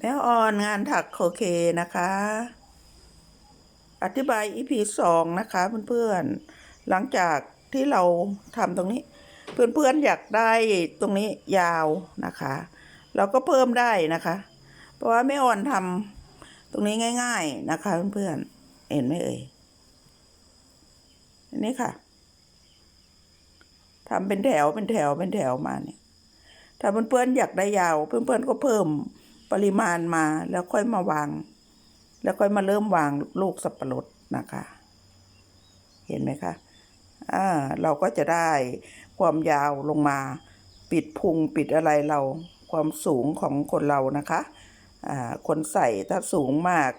แม่ออนงานถักโคเคนะคะ อธิบาย EP สองนะคะเพื่อนๆ หลังจากที่เราทำตรงนี้ เพื่อนๆอยากได้ตรงนี้ยาวนะคะ เราก็เพิ่มได้นะคะ เพราะว่าแม่ออนทำตรงนี้ง่าย ๆนะคะเพื่อนๆเห็นไหมเอ่ยอันนี้ค่ะทำเป็นแถวเป็นแถวเป็นแถวมาเนี่ยถ้าเพื่อนๆอยากได้ยาว เพื่อนๆก็เพิ่ม ปริมาณมาแล้วค่อยมาวาง แล้วค่อยมาเริ่มวางลูกสับปะรดนะคะ เห็นไหมคะอ่าเราก็จะได้ความยาวลงมา ปิดพุงปิดอะไรเราความสูงของคนเรานะคะอ่าคนใส่ถ้าสูงมาก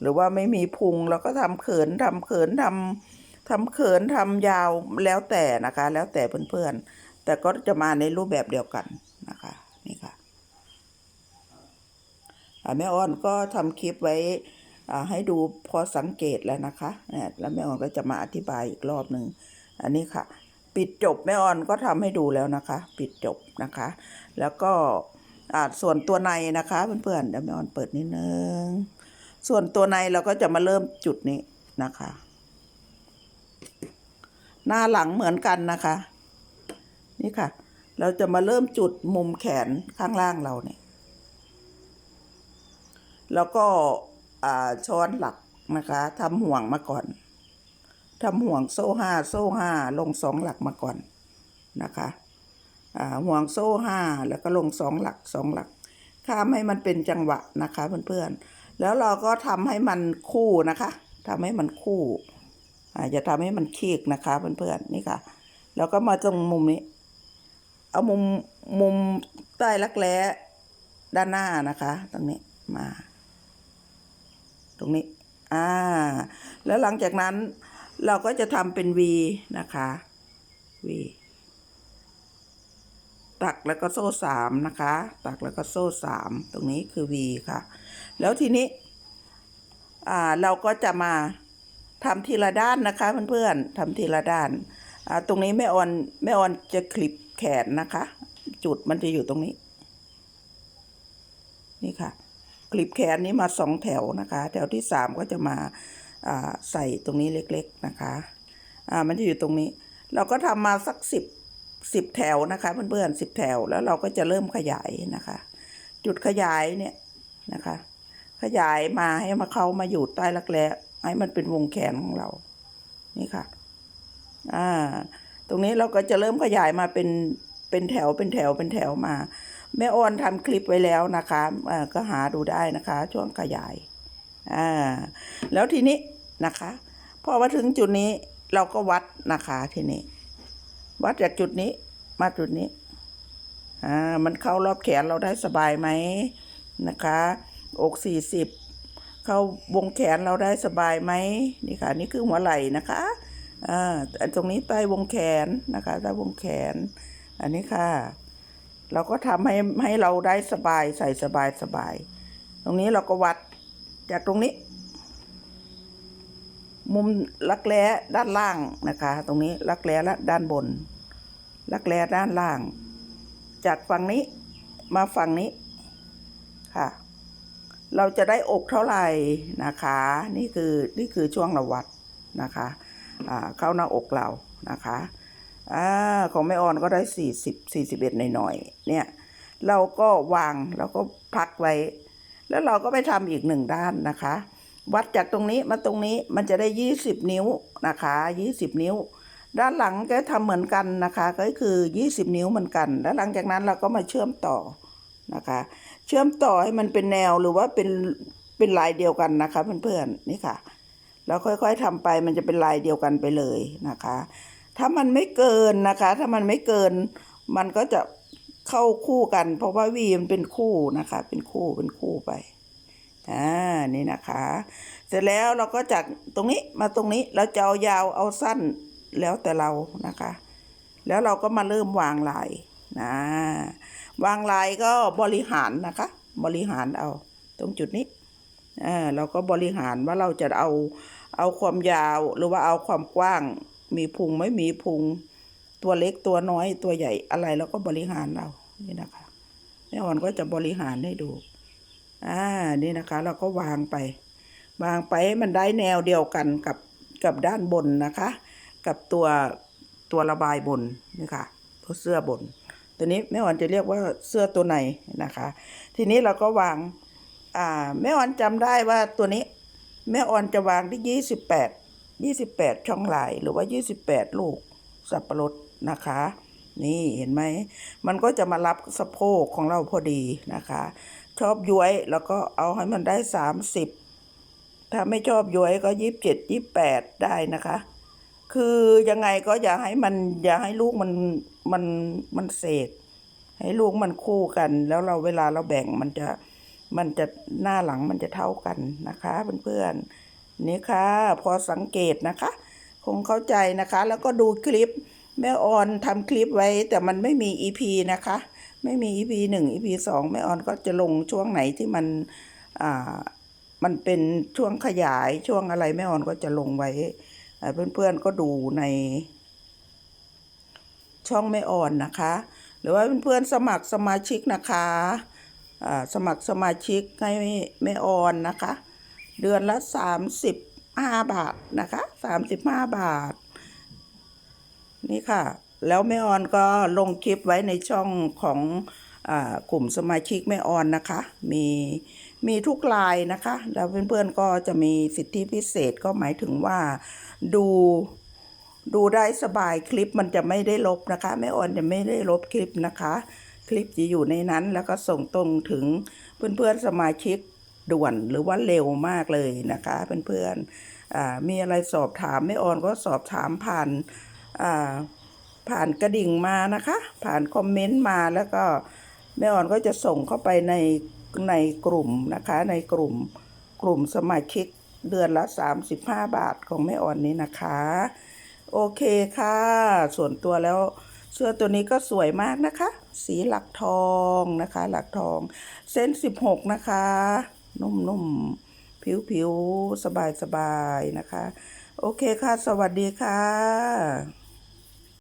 หรือว่าไม่มีพุงเราก็ทำเขินทำเขินทำทำเขินทำยาวแล้วแต่นะคะ แล้วแต่เพื่อนๆแต่ก็จะมาในรูปแบบเดียวกันค่ะอ่า แม่อ้อนก็ทำคลิปไว้ให้ดูพอสังเกตแล้วนะคะ แล้วแม่อ้อนก็จะมาอธิบายอีกรอบหนึ่ง อันนี้ค่ะ ปิดจบแม่ออนก็ทำให้ดูแล้วนะคะ ปิดจบนะคะ แล้วก็ส่วนตัวในนะคะเพื่อนๆเดี๋ยวแม่ออนเปิดนิดนึง ส่วนตัวในเราก็จะมาเริ่มจุดนี้นะคะ หน้าหลังเหมือนกันนะคะ นี่ค่ะ เราจะมาเริ่มจุดมุมแขนข้างล่างเราเนี่ย แล้วก็ช้อนหลักนะคะทำห่วงมาก่อนทำห่วงโซ่ห้าโซ่ห้าลงสองหลักมาก่อนนะคะห่วงโซ่ห้าแล้วก็ลงสองหลักสองหลัก ข้ามให้มันเป็นจังหวะนะคะเพื่อนๆแล้วเราก็ทำให้มันคู่นะคะทำให้มันคู่อาจะทำให้มันคีกนะคะเพื่อนๆนี่ค่ะ แล้วก็มาตรงมุมนี้ เอามุมมุมใต้รักแร้ด้านหน้านะคะ ตรงนี้มา ตรงนี้อ่าแล้วหลังจากนั้นเราก็จะทำเป็น V นะคะ V ตักแล้วก็โซ่สามนะคะ ตักแล้วก็โซ่สามตรงนี้คือ V ค่ะ แล้วทีนี้อ่าเราก็จะมาทำทีละด้านนะคะเพื่อนๆทำทีละด้านอ่าตรงนี้แม่ออนแม่ออนจะคลิปแขนนะคะ จุดมันจะอยู่ตรงนี้ นี่ค่ะ คลิปแขนนี้มาสองแถวนะคะ แถวที่สามก็จะมาใส่ตรงนี้เล็กๆนะคะมันจะอยู่ตรงนี้ เราก็ทำมาสักสิบสิบแถวนะคะเพื่อนๆสิบแถวแล้วเราก็จะเริ่มขยายนะคะ จุดขยายเนี่ยนะคะ ขยายมาให้มาเข้ามาอยู่ใต้รักแร้ให้มันเป็นวงแขนของเรา นี่ค่ะ อ่า ตรงนี้เราก็จะเริ่มขยายมาเป็นเป็นแถวเป็นแถวเป็นแถวมา แม่ออนทำคลิปไว้แล้วนะคะก็หาดูได้นะคะ ช่วงขยายอ่าแล้วทีนี้นะคะพอมาถึงจุดนี้เราก็วัดนะคะทีนี้ วัดจากจุดนี้มาจุดนี้อ่ามันเข้ารอบแขนเราได้สบายไหมนะคะ อกสี่สิบเข้าวงแขนเราได้สบายไหมนี่ค่ะ นี่คือหัวไหล่นะคะอ่าตรงนี้ใต้วงแขนนะคะใต้วงแขน อันนี้ค่ะ เราก็ทำให้ให้เราได้สบายใส่สบายสบาย ตรงนี้เราก็วัดจากตรงนี้ มุมรักแร้ด้านล่างนะคะ ตรงนี้รักแร้และด้านบน รักแร้ด้านล่าง จากฝั่งนี้มาฝั่งนี้ค่ะ เราจะได้อกเท่าไหร่นะคะ นี่คือนี่คือช่วงเราวัดนะคะเข้าหน้าอกเรานะคะ อ่าของแม่ออนก็ได้สี่สิบสี่สิบเอ็ดหน่อยๆเนี่ย เราก็วางเราก็พักไว้ แล้วเราก็ไปทำอีกหนึ่งด้านนะคะ วัดจากตรงนี้มาตรงนี้มันจะได้ยี่สิบนิ้วนะคะยี่สิบนิ้ว ด้านหลังก็ทำเหมือนกันนะคะ ก็คือยี่สิบนิ้วเหมือนกัน แล้วหลังจากนั้นเราก็มาเชื่อมต่อนะคะ เชื่อมต่อให้มันเป็นแนวหรือว่าเป็นเป็นลายเดียวกันนะคะเพื่อนๆนี่ค่ะ เราค่อยๆทำไปมันจะเป็นลายเดียวกันไปเลยนะคะ ถ้ามันไม่เกินนะคะ ถ้ามันไม่เกิน มันก็จะเข้าคู่กัน เพราะว่าวีมันเป็นคู่นะคะ เป็นคู่เป็นคู่ไปอ่านี่นะคะ เสร็จแล้วเราก็จากตรงนี้มาตรงนี้เราจะเอายาวเอาสั้นแล้วแต่เรานะคะ แล้วเราก็มาเริ่มวางลายนะวางลายก็บริหารนะคะ บริหารเอา ตรงจุดนี้อ่าเราก็บริหารว่าเราจะเอาเอาความยาวหรือว่าเอาความกว้าง มีพุงไม่มีพุง ตัวเล็กตัวน้อยตัวใหญ่อะไรเราก็บริหารเรานี่นะคะแม่อ่อนก็จะบริหารให้ดูอ่านี่นะคะ เราก็วางไป วางไปให้มันได้แนวเดียวกันกับกับด้านบนนะคะ กับตัวตัวระบายบนนี่ค่ะตัวเสื้อบน ตัวนี้แม่อ่อนจะเรียกว่าเสื้อตัวในนะคะ ทีนี้เราก็วางอ่าแม่อ่อนจำได้ว่าตัวนี้แม่อ่อนจะวางที่ยี่สิบแปด ยี่สิบแปดช่องลายหรือว่ายี่สิบแปดลูกสับปะรดนะคะ นี่เห็นไหม มันก็จะมารับสะโพกของเราพอดีนะคะ ชอบย้วยแล้วก็เอาให้มันได้สามสิบถ้าไม่ชอบย้วยก็ยี่สิบเจ็ดยี่สิบแปดได้นะคะ คือยังไงก็อย่าให้มันอย่าให้ลูกมันมันมันเศษให้ลูกมันคู่กัน แล้วเราเวลาเราแบ่งมันจะมันจะหน้าหลังมันจะเท่ากันนะคะเพื่อนๆ นี่ค่ะ พอสังเกตนะคะ คงเข้าใจนะคะ แล้วก็ดูคลิปแม่ออนทำคลิปไว้ แต่มันไม่มี EP นะคะ ไม่มี EP หนึ่ง EP สองแม่ออนก็จะลงช่วงไหนที่มันอ่ามันเป็นช่วงขยายช่วงอะไรแม่ออนก็จะลงไว้เพื่อนๆก็ดูในช่องแม่ออนนะคะ หรือว่าเพื่อนๆสมัครสมาชิกนะคะอ่าสมัครสมาชิกให้แม่ออนนะคะ เดือนละสามสิบห้าบาทนะคะสามสิบห้าบาท นี่ค่ะ แล้วแม่ออนก็ลงคลิปไว้ในช่องของกลุ่มสมาชิกแม่ออนนะคะ มีมีทุกไลน์นะคะ แล้วเพื่อนๆก็จะมีสิทธิพิเศษก็หมายถึงว่าดูดูได้สบายคลิปมันจะไม่ได้ลบนะคะแม่ออนจะไม่ได้ลบคลิปนะคะ คลิปจะอยู่ในนั้นแล้วก็ส่งตรงถึงเพื่อนๆสมาชิก ด่วนหรือว่าเร็วมากเลยนะคะเพื่อนๆมีอะไรสอบถามแม่ออนก็สอบถามผ่านผ่านกระดิ่งมานะคะ ผ่านคอมเมนต์มาแล้วก็แม่อ่อนก็จะส่งเข้าไปในในกลุ่มนะคะ ในกลุ่มกลุ่มสมาชิกเดือนละ 35 บาทของแม่อ่อนนี้นะคะ โอเคค่ะ ส่วนตัวแล้วเสื้อตัวนี้ก็สวยมากนะคะ สีหลักทองนะคะ หลักทอง เส้น 16 นะคะ นุ่มๆ ผิวๆ สบายๆ นะคะ โอเคค่ะ สวัสดีค่ะ